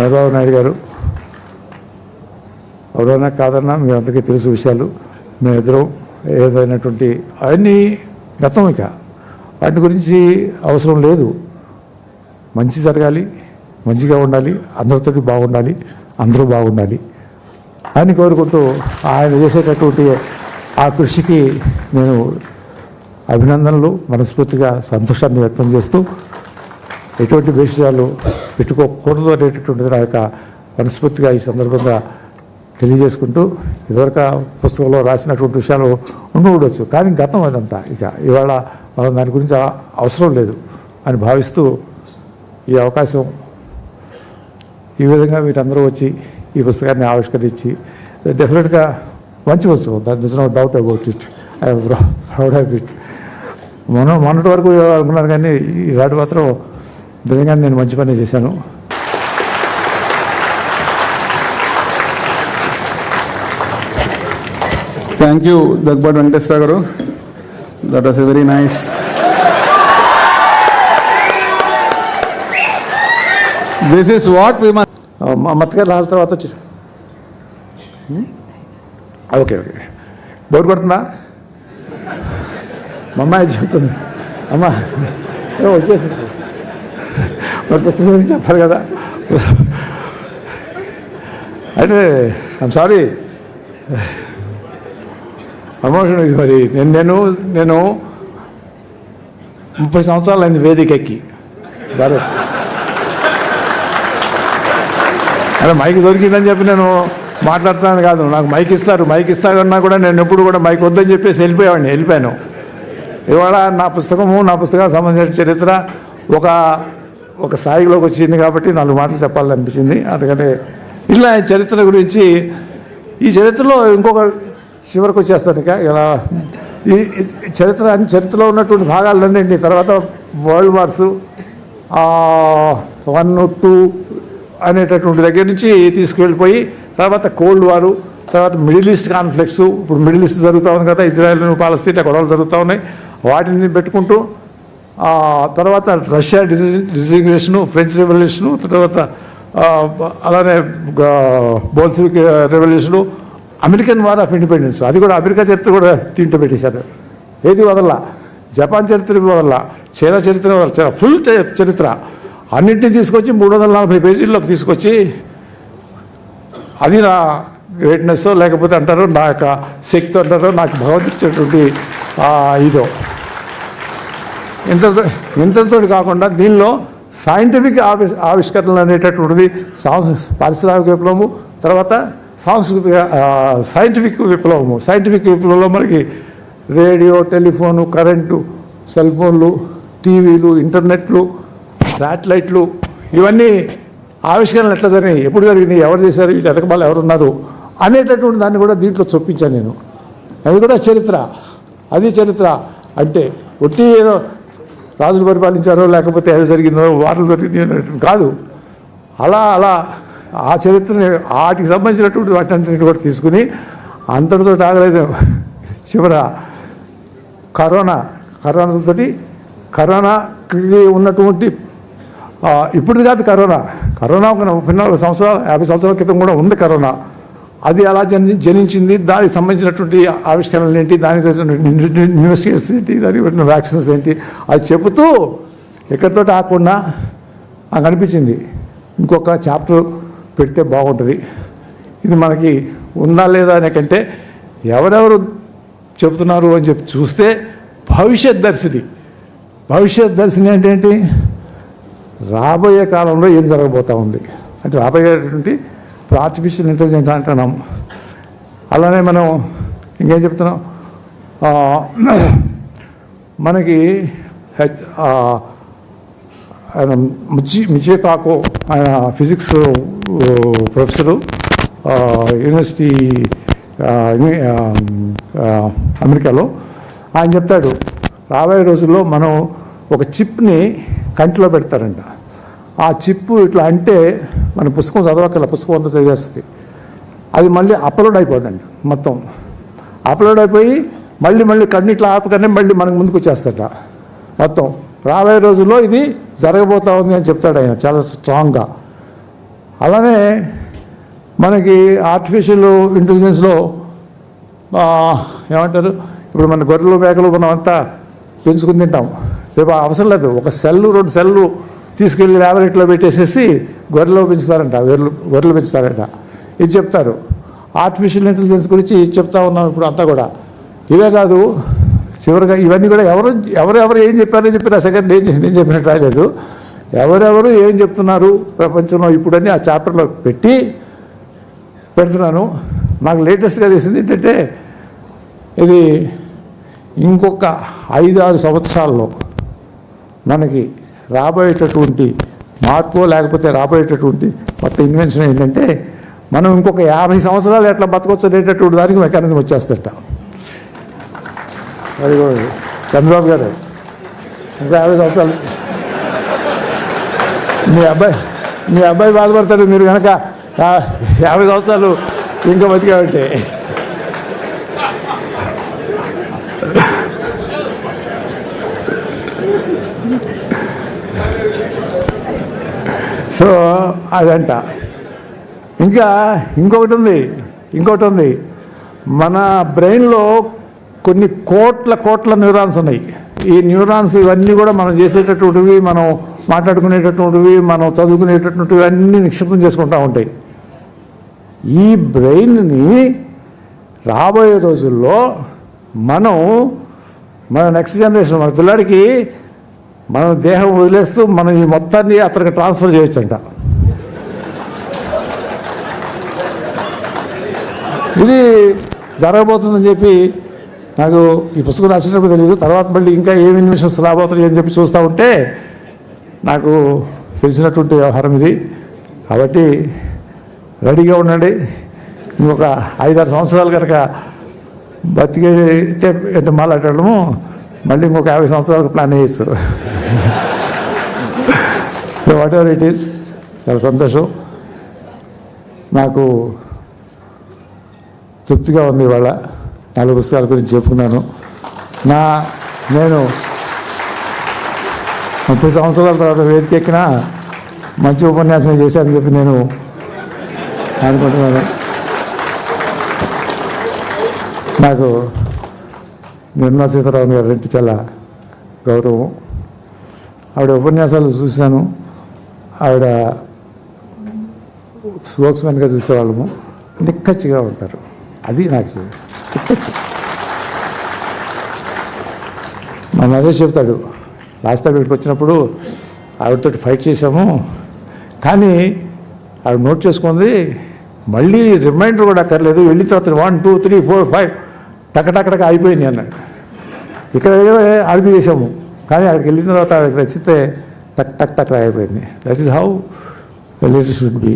చంద్రబాబు నాయుడు గారు. ఎవరైనా కాదన్నా మీ అందరికీ తెలుసు విషయాలు. మేమిద్దరం ఏదైనటువంటి అవన్నీ గతం ఇక. వాటి గురించి అవసరం లేదు. మంచి జరగాలి మంచిగా ఉండాలి అందరితోటి బాగుండాలి అందరూ బాగుండాలి అని కోరుకుంటూ ఆయన చేసేటటువంటి ఆ కృషికి నేను అభినందనలు మనస్ఫూర్తిగా సంతోషాన్ని వ్యక్తం చేస్తూ ఎటువంటి విషయాలు పెట్టుకోకూడదు అనేటటువంటిది నా యొక్క మనస్ఫూర్తిగా ఈ సందర్భంగా తెలియజేసుకుంటూ ఇదివరకు పుస్తకంలో రాసినటువంటి విషయాలు ఉండి కానీ గతం అదంతా ఇక ఇవాళ మనం దాని గురించి అవసరం లేదు అని భావిస్తూ ఈ అవకాశం ఈ విధంగా మీరందరూ వచ్చి ఈ పుస్తకాన్ని ఆవిష్కరించి డెఫినెట్గా మంచి పుస్తకం. దాని this no doubt about it I proud of it మొన్న మొన్నటి వరకు అనుకున్నారు కానీ ఈ వాటి మాత్రం నిజంగా నేను మంచి పని చేశాను. థ్యాంక్ యూ దగ్గబాటి వెంకటేశ్వర గారు that was a very nice this is what we మత్తగారు రాసిన తర్వాత వచ్చి హ్మ్? Okay okay. బోర్ కొడుతుందా? మా అమ్మాయి చెప్తుంది. అమ్మా ఏ వచ్చేసి మరి పుస్తకం గురించి చెప్పాలి కదా. అంటే ఐమ్ సారీ ప్రమోషన్ ఇది మరి. నేను నేను నేను ముప్పై సంవత్సరాలు అయింది వేదిక ఎక్కి భారత్ అరే మైక్ దొరికిందని చెప్పి నేను మాట్లాడుతున్నాను కాదు. నాకు మైక్ ఇస్తారు. మైక్ ఇస్తారన్నా కూడా నేను ఎప్పుడు కూడా మైక్ వద్దని చెప్పేసి వెళ్ళిపోయావాడిని. వెళ్ళిపోయాను. ఇవాళ నా పుస్తకము నా పుస్తకానికి సంబంధించిన చరిత్ర ఒక ఒక స్థాయిలోకి వచ్చింది కాబట్టి నాలుగు మాటలు చెప్పాలనిపించింది. అందుకని ఇట్లా చరిత్ర గురించి ఈ చరిత్రలో ఇంకొక చివరికి వచ్చేస్తాను ఇక. ఇలా ఈ చరిత్ర చరిత్ర చరిత్రలో ఉన్నటువంటి భాగాలన్నీ తర్వాత వరల్డ్ వార్స్ వన్ టూ అనేటటువంటి దగ్గర నుంచి తీసుకువెళ్ళిపోయి తర్వాత కోల్డ్ వారు తర్వాత మిడిల్ ఈస్ట్ కాన్ఫ్లిక్ట్స్ ఇప్పుడు మిడిల్ ఈస్ట్ జరుగుతూ ఉంది కదా ఇజ్రాయెల్ పాలస్తీన్ గొడవలు జరుగుతూ ఉన్నాయి. వాటిని పెట్టుకుంటూ తర్వాత రష్యా డిజిగ్నేషను ఫ్రెంచ్ రెవల్యూషను తర్వాత అలానే Bolshevik revolution American war of independence. అది కూడా అమెరికా చరిత్ర కూడా తింటూ పెట్టేశారు. ఏది వదల జపాన్ చరిత్ర వదల చైనా చరిత్ర వదల ఫుల్ చరిత్ర. అన్నింటినీ తీసుకొచ్చి మూడు వందల నలభై పేజీల్లోకి తీసుకొచ్చి అది నా గ్రేట్నెస్ లేకపోతే అంటారు నా యొక్క శక్తి అంటారు నాకు భగవంతుడు ఇచ్చేటువంటి ఇదో. ఇంతతో ఇంతతో కాకుండా దీనిలో సైంటిఫిక్ ఆవి ఆవిష్కరణలు అనేటటువంటిది సాంస్ పారిశ్రామిక విప్లవము తర్వాత సాంస్కృతిక సైంటిఫిక్ విప్లవము. సైంటిఫిక్ విప్లవంలో మనకి రేడియో టెలిఫోను కరెంటు సెల్ ఫోన్లు టీవీలు ఇంటర్నెట్లు శాటిలైట్లు ఇవన్నీ ఆవిష్కరణలు ఎట్లా జరిగినాయి? ఎప్పుడు జరిగినాయి? ఎవరు చేశారు? వీటి వెనకబాలు ఎవరున్నారు? అనేటటువంటి దాన్ని కూడా దీంట్లో చొప్పించాను నేను. అది కూడా చరిత్ర. అది చరిత్ర. అంటే ఒట్టి ఏదో రాజులు పరిపాలించారో లేకపోతే ఏదో జరిగిందో వార్తలు జరిగింది కాదు. అలా అలా ఆ చరిత్రని వాటికి సంబంధించినటువంటి వాటి అంతటిని కూడా తీసుకుని అంతటితో ఆగలేదు. చివర కరోనా కరోనాతో కరోనాకి ఉన్నటువంటి ఇప్పుడు కాదు కరోనా. కరోనా ఒక ముప్పై నాలుగు సంవత్సరాలు యాభై సంవత్సరాల క్రితం కూడా ఉంది కరోనా. అది ఎలా జన్ జనించింది? దానికి సంబంధించినటువంటి ఆవిష్కరణలు ఏంటి? దానికి సంబంధించినటువంటి ఇన్వెస్టిగేషన్స్ ఏంటి? దానికి పెట్టిన వ్యాక్సిన్స్ ఏంటి? అది చెబుతూ ఎక్కడితో ఆకుండా నాకు అనిపించింది. ఇంకొక చాప్టర్ పెడితే బాగుంటుంది. ఇది మనకి ఉందా లేదా అనే కంటే ఎవరెవరు చెబుతున్నారు అని చెప్పి చూస్తే భవిష్యత్ దర్శిని. భవిష్యత్ దర్శిని అంటే ఏంటి? రాబోయే కాలంలో ఏం జరగబోతూ ఉంది? అంటే రాబోయేటువంటి ఇప్పుడు ఆర్టిఫిషియల్ ఇంటెలిజెన్స్ అంటున్నాం అలానే మనం ఇంకేం చెప్తున్నాం? మనకి ఆయన మిచి మిచే ఆయన ఫిజిక్స్ ప్రొఫెసరు యూనివర్సిటీ అమెరికాలో ఆయన చెప్తాడు రాబోయే రోజుల్లో మనం ఒక చిప్ని కంటిలో పెడతారంట. ఆ చిప్ ఇట్లా అంటే మన పుస్తకం చదవక్కల పుస్తకం అంతా చదివేస్తుంది. అది మళ్ళీ అప్లోడ్ అయిపోదండి మొత్తం. అప్లోడ్ అయిపోయి మళ్ళీ మళ్ళీ కన్నిట్లో ఆపకనే మళ్ళీ మనకు ముందుకు వచ్చేస్తాడ మొత్తం. రాబోయే రోజుల్లో ఇది జరగబోతా ఉంది అని చెప్తాడు ఆయన చాలా స్ట్రాంగ్గా అలానే మనకి ఆర్టిఫిషియల్ ఇంటెలిజెన్స్లో ఏమంటారు? ఇప్పుడు మన గొర్రెలు మేకలు మనం అంతా పెంచుకుని తింటాం. రేపు అవసరం లేదు. ఒక సెల్లు రెండు సెల్లు తీసుకెళ్ళి ల్యాబొరేటరీలో పెట్టేసేసి గొర్రెలు పెంచుతారంట గొర్రెలు గొర్రెలు పెంచుతారంట. ఇది చెప్తారు. ఆర్టిఫిషియల్ ఇంటెలిజెన్స్ గురించి చెప్తా ఉన్నాం ఇప్పుడు అంతా కూడా. ఇవే కాదు చివరిగా ఇవన్నీ కూడా ఎవరు ఎవరెవరు ఏం చెప్పారని చెప్పిన సెకండ్ నేను నేను చెప్పినట్టు రాలేదు ఎవరెవరు ఏం చెప్తున్నారు ప్రపంచంలో ఇప్పుడని ఆ చాప్టర్లో పెట్టి పెడుతున్నాను. నాకు లేటెస్ట్గా తెలిసింది ఏంటంటే ఇది ఇంకొక ఐదు ఆరు సంవత్సరాల్లో మనకి రాబోయేటటువంటి మార్పు లేకపోతే రాబోయేటటువంటి మొత్తం ఇన్వెన్షన్ ఏంటంటే మనం ఇంకొక యాభై సంవత్సరాలు ఎట్లా బతకొచ్చు అనేటటువంటి దానికి మెకానిజం వచ్చేస్తట మరి కూడా చంద్రబాబు గారు ఇంకా యాభై సంవత్సరాలు. మీ అబ్బాయి మీ అబ్బాయి బాధపడతాడు మీరు కనుక యాభై సంవత్సరాలు ఇంకా బతికామంటే. సో అదంట. ఇంకా ఇంకొకటి ఉంది ఇంకొకటి ఉంది. మన బ్రెయిన్లో కొన్ని కోట్ల కోట్ల న్యూరాన్స్ ఉన్నాయి. ఈ న్యూరాన్స్ ఇవన్నీ కూడా మనం చేసేటటువంటివి మనం మాట్లాడుకునేటటువంటివి మనం చదువుకునేటటువంటివి అన్నీ నిక్షిప్తం చేసుకుంటూ ఉంటాయి. ఈ బ్రెయిన్ని రాబోయే రోజుల్లో మనం మన నెక్స్ట్ జనరేషన్ మన పిల్లాడికి మన దేహం వదిలేస్తూ మనం ఈ మొత్తాన్ని అతనికి ట్రాన్స్ఫర్ చేయొచ్చంట. ఇది జరగబోతుందని చెప్పి నాకు ఈ పుస్తకం రాసినప్పుడు తెలియదు. తర్వాత మళ్ళీ ఇంకా ఏమి ఇన్వెషన్స్ రాబోతున్నాయి అని చెప్పి చూస్తూ ఉంటే నాకు తెలిసినటువంటి వ్యవహారం ఇది. కాబట్టి రెడీగా ఉండండి. ఇంకొక ఐదారు సంవత్సరాలు కనుక బతికే అంటే మాట్లాడము మళ్ళీ ఇంకొక యాభై సంవత్సరాలకు ప్లాన్ చేయొచ్చు వాట్ ఎవర్ ఇట్ ఈస్ చాలా సంతోషం. నాకు తృప్తిగా ఉంది ఇవాళ నాలుగు పుస్తకాల గురించి చెప్పుకున్నాను. నా నేను ముప్పై సంవత్సరాల తర్వాత వేదిక ఎక్కిన మంచి ఉపన్యాసం చేశానని చెప్పి నేను అనుకుంటున్నాను. నాకు నిర్మలా సీతారామన్ గారు అంటే చాలా గౌరవం. ఆవిడ ఉపన్యాసాలు చూశాను. ఆవిడ స్పోక్స్మెన్గా చూసేవాళ్ళము. నిక్కచ్చిగా ఉంటారు. అది నాకు నిక్కచ్చి. మా నరేష్ చెప్తాడు. లాస్ట్ టైం ఇక్కడికి వచ్చినప్పుడు ఆవిడతో ఫైట్ చేశాము. కానీ ఆవిడ నోట్ చేసుకుంది మళ్ళీ రిమైండర్ కూడా అక్కర్లేదు. వెళ్ళిన తర్వాత one two three four five టకటకటక అయిపోయింది అన్నాడు ఇక్కడ ఏదో చేసాము కానీ అక్కడికి వెళ్ళిన తర్వాత అక్కడ నచ్చితే టక్ టక్ టక్ అయిపోయింది that is how litre should be